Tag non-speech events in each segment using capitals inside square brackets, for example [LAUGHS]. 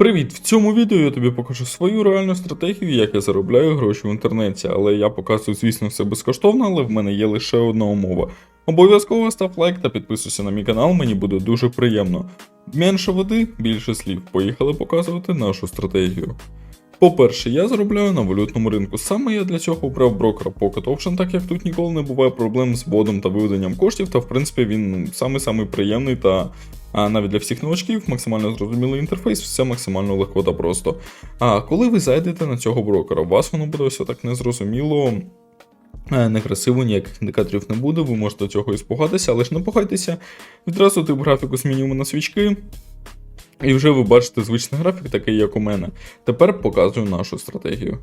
Привіт! В цьому відео я тобі покажу свою реальну стратегію, як я заробляю гроші в інтернеті, але я показую, звісно, все безкоштовно, але в мене є лише одна умова. Обов'язково став лайк та підписуйся на мій канал, мені буде дуже приємно. Менше води, більше слів. Поїхали показувати нашу стратегію. По-перше, я заробляю на валютному ринку. Саме я для цього обрав брокера Pocket Option, так як тут ніколи не буває проблем з вводом та виведенням коштів, та в принципі він самий-самий приємний та а навіть для всіх новачків максимально зрозумілий інтерфейс, все максимально легко та просто. А коли ви зайдете на цього брокера, у вас воно буде все так незрозуміло. Некрасиво, ніяких індикаторів не буде, ви можете цього і спугатися, але ж не пугайтеся. Відразу тип графіку змінюємо на свічки. І вже ви бачите звичний графік, такий як у мене. Тепер показую нашу стратегію.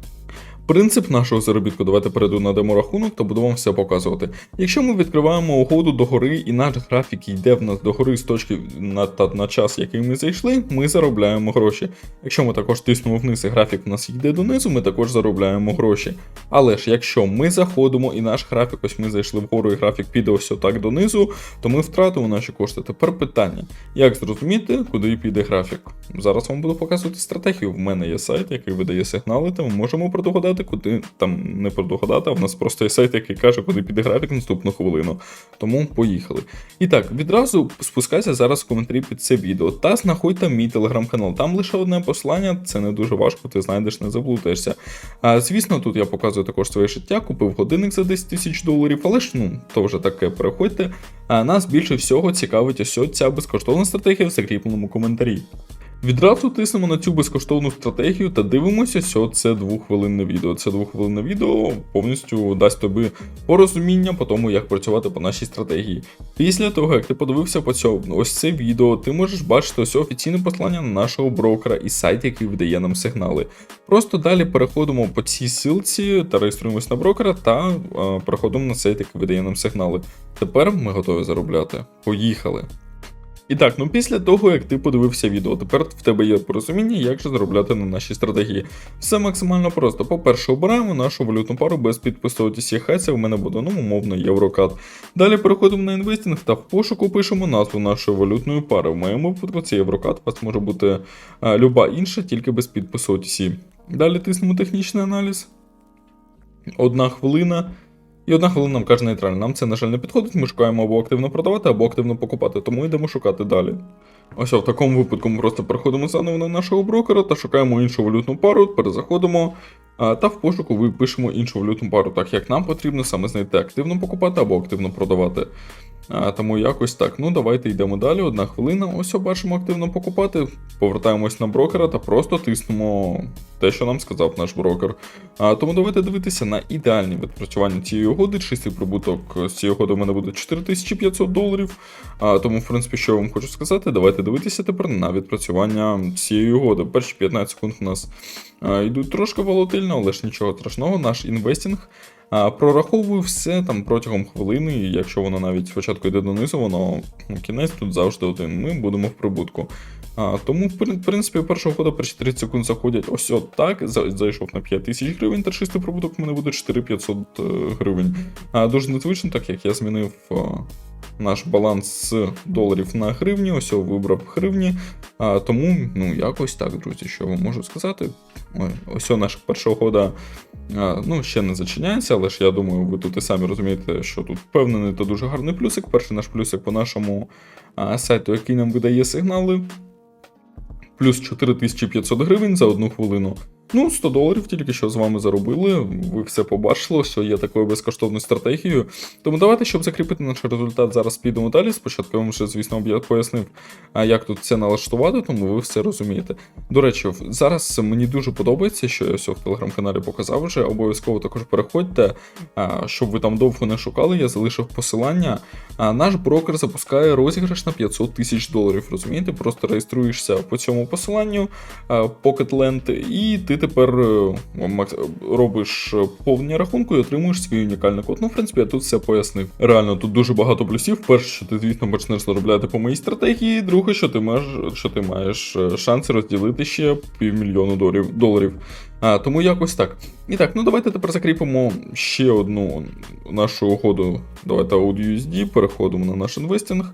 Принцип нашого заробітку, давайте перейду на деморахунок та буду вам все показувати. Якщо ми відкриваємо угоду догори і наш графік йде в нас догори з точки на, та, на час, який ми зайшли, ми заробляємо гроші. Якщо ми також тиснемо вниз і графік в нас йде донизу, ми також заробляємо гроші. Але ж якщо ми заходимо і наш графік, ось ми зайшли вгору і графік піде ось отак донизу, то ми втратимо наші кошти. Тепер питання: як зрозуміти, куди піде графік? Зараз вам буду показувати стратегію. В мене є сайт, який видає сигнали, та ми можемо предугадати, куди там не предугадати, а в нас просто є сайт, який каже, куди піде графік наступну хвилину. Тому поїхали. І так, відразу спускайся зараз в коментарі під це відео та знаходьте мій телеграм-канал. Там лише одне послання, це не дуже важко, ти знайдеш, не заблутаєшся. А, звісно, тут я показую також своє життя, купив годинник за 10 тисяч доларів, але ж ну, то вже таке переходьте. А нас більше всього цікавить ось ця безкоштовна стратегія в закріпленому коментарі. Відразу тиснемо на цю безкоштовну стратегію та дивимося, що це двохвилинне відео. Це двохвилинне відео повністю дасть тобі порозуміння по тому, як працювати по нашій стратегії. Після того, як ти подивився по цьому ось це відео, ти можеш бачити ось офіційне послання на нашого брокера і сайт, який видає нам сигнали. Просто далі переходимо по цій силці та реєструємось на брокера та е, переходимо на сайт, який видає нам сигнали. Тепер ми готові заробляти. Поїхали! І так, ну після того, як ти подивився відео, тепер в тебе є порозуміння, як же заробляти на нашій стратегії. Все максимально просто. По-перше, обираємо нашу валютну пару без підпису OTC, хай це в мене буде, ну, умовно, єврокат. Далі переходимо на інвестинг та в пошуку пишемо назву нашої валютної пари. В моєму випадку це єврокат, у вас може бути а, люба інша, тільки без підпису OTC. Далі тиснемо технічний аналіз. Одна хвилина. І одна хвилина нам каже нейтрально. Нам це, на жаль, не підходить. Ми шукаємо або активно продавати, або активно покупати, тому йдемо шукати далі. Ось в такому випадку ми просто переходимо заново на нашого брокера та шукаємо іншу валютну пару, перезаходимо та в пошуку ви пишемо іншу валютну пару, так як нам потрібно саме знайти активно покупати або активно продавати. А, тому якось так. Ну давайте йдемо далі. Одна хвилина. Ось бачимо активно покупати. Повертаємось на брокера та просто тиснемо те, що нам сказав наш брокер. А, тому давайте дивитися на ідеальні відпрацювання цієї угоди. Чистий прибуток з цієї угоди у мене буде 4500 доларів. А, тому, в принципі, що я вам хочу сказати, давайте дивитися тепер на відпрацювання цієї угоди. Перші 15 секунд у нас а, йдуть трошки волатильно, але ж нічого страшного. Наш інвестінг. Прораховую все там протягом хвилини, і якщо воно навіть спочатку йде донизу, воно кінець тут завжди один. Ми будемо в прибутку. А, тому, в принципі, першого ходу перші 30 секунд заходять ось от так. Зайшов на 5 тисяч гривень, та чистий прибуток в мене буде 4500 е, гривень. А, дуже незвично, так як я змінив. Наш баланс з доларів на гривні, ось я вибрав гривні. А, тому, ну, якось так, друзі, що можу сказати. Ось наша перша угода ну, ще не зачиняється, але ж я думаю, ви тут і самі розумієте, що тут впевнений та дуже гарний плюсик. Перший наш плюсик по нашому сайту, який нам видає сигнали. Плюс 4500 гривень за одну хвилину. Ну, 100 доларів тільки що з вами заробили. Ви все побачили, що є такою безкоштовною стратегією. Тому давайте, щоб закріпити наш результат, зараз підемо далі. Спочатку я вам вже, звісно, пояснив, як тут це налаштувати, тому ви все розумієте. До речі, зараз мені дуже подобається, що я все в телеграм-каналі показав вже. Обов'язково також переходьте, щоб ви там довго не шукали. Я залишив посилання. Наш брокер запускає розіграш на 500 тисяч доларів. Розумієте? Просто реєструєшся по цьому посиланню Pocketland, і ти тепер е, робиш поповнення рахунку і отримуєш свій унікальний код. Ну, в принципі, я тут все пояснив. Реально, тут дуже багато плюсів. Перше, що ти, звісно, почнеш заробляти по моїй стратегії. Друге, що ти маєш, що ти маєш е, шанси розділити ще півмільйону доларів. доларів. А, тому якось так. І так, ну давайте тепер закріпимо ще одну нашу угоду. Давайте AudioUSD, переходимо на наш інвестинг.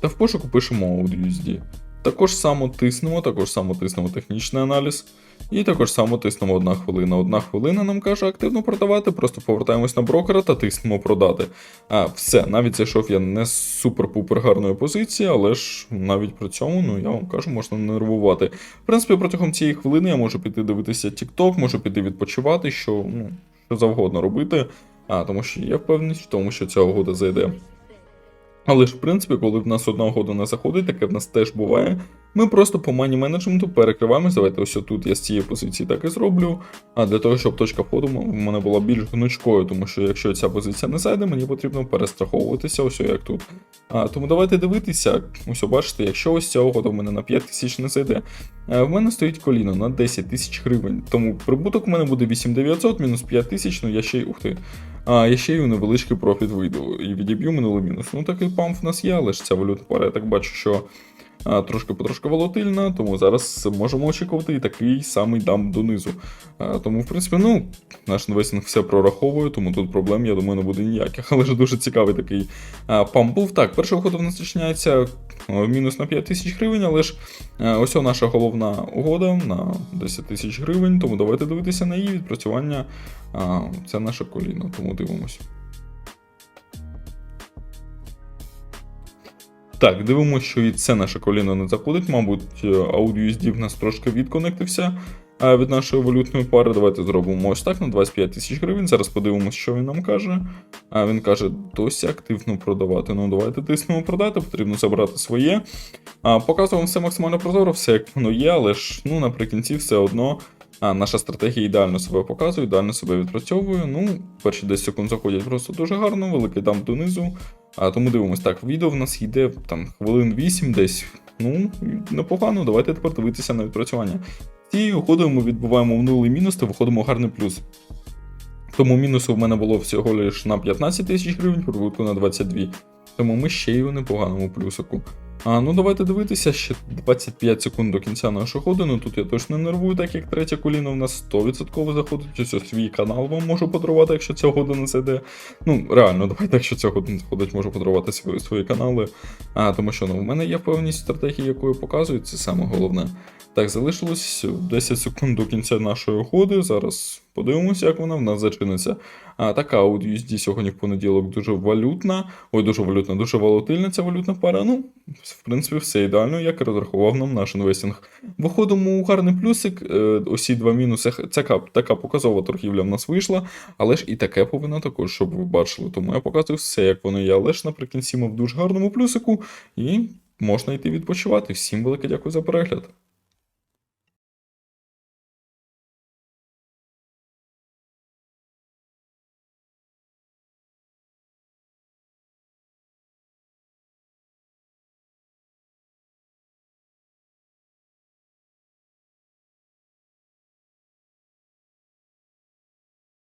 Та в пошуку пишемо AudioUSD. Також само тиснемо, також само тиснемо технічний аналіз. І також само тиснемо одна хвилина. Одна хвилина нам каже активно продавати, просто повертаємось на брокера та тиснемо продати. А все, навіть зайшов я не з супер-пупер гарної позиції, але ж навіть при цьому, ну я вам кажу, можна нервувати. В принципі, протягом цієї хвилини я можу піти дивитися TikTok, можу піти відпочивати, що, ну, що завгодно робити. А, тому що я впевнений в тому, що ця угода зайде. Але ж, в принципі, коли в нас одна угода не заходить, таке в нас теж буває. Ми просто по мані менеджменту перекриваємось. Давайте ось тут я з цієї позиції так і зроблю. А для того, щоб точка входу в мене була більш гнучкою, тому що якщо ця позиція не зайде, мені потрібно перестраховуватися, ось як тут. А, тому давайте дивитися. Ось бачите, якщо ось ця угода в мене на 5 тисяч не зайде, е, в мене стоїть коліно на 10 тисяч гривень. Тому прибуток в мене буде 8900 мінус 5 тисяч, ну я ще й ух ти. А я ще й у невеличкий профіт вийду і відіб'ю минулий мінус. Ну такий памп в нас є, але ж ця валютна пара, я так бачу, що трошки потрошки волатильна, тому зараз можемо очікувати і такий самий дамп донизу. Тому, в принципі, ну, наш інвестинг все прораховує, тому тут проблем, я думаю, не буде ніяких. [LAUGHS] Але ж дуже цікавий такий памп був. Так, перший угода в нас починається мінус на 5 тисяч гривень, але ж ось наша головна угода на 10 тисяч гривень, тому давайте дивитися на її відпрацювання. Це наше коліно, тому дивимось. Так, дивимося, що і це наше коліно не заходить. Мабуть, AudioUSD в нас трошки відконектився від нашої валютної пари. Давайте зробимо ось так на 25 тисяч гривень. Зараз подивимося, що він нам каже. А він каже, досі активно продавати. Ну, давайте тиснемо продати, потрібно забрати своє. Показуємо все максимально прозоро, все як воно є, але ж ну, наприкінці все одно. А наша стратегія ідеально себе показує, ідеально себе відпрацьовує. Ну, перші 10 секунд заходять просто дуже гарно, великий дамп донизу. А тому дивимось, так, відео в нас йде там хвилин 8 десь. Ну, непогано, давайте тепер дивитися на відпрацювання. Цією уходою ми відбуваємо минулий мінус та виходимо в гарний плюс. Тому мінусу в мене було всього лиш на 15 тисяч гривень, прибутку на 22. Тому ми ще й у непоганому плюсику. А, ну давайте дивитися, ще 25 секунд до кінця нашого ходу. Ну тут я точно не нервую, так як третє коліно в нас 100% заходить. Ось свій канал вам можу подарувати, якщо ця угода не зайде. Ну, реально, давайте, якщо ця угода не заходить, можу подарувати свої, свої канали. А, тому що ну, в мене є певність стратегії, яку я це саме головне. Так, залишилось 10 секунд до кінця нашої угоди. Зараз подивимося, як вона в нас зачиниться. А така от USD сьогодні в понеділок дуже валютна. Ой, дуже валютна, дуже волатильна ця валютна пара. Ну, в принципі, все ідеально, як розрахував нам наш інвестинг. Виходимо у гарний плюсик. е, Усі два мінуси. Така, така показова торгівля в нас вийшла, але ж і таке повинно також, щоб ви бачили. Тому я показую все, як воно є. Але ж наприкінці ми в дуже гарному плюсику, і можна йти відпочивати. Всім велике дякую за перегляд.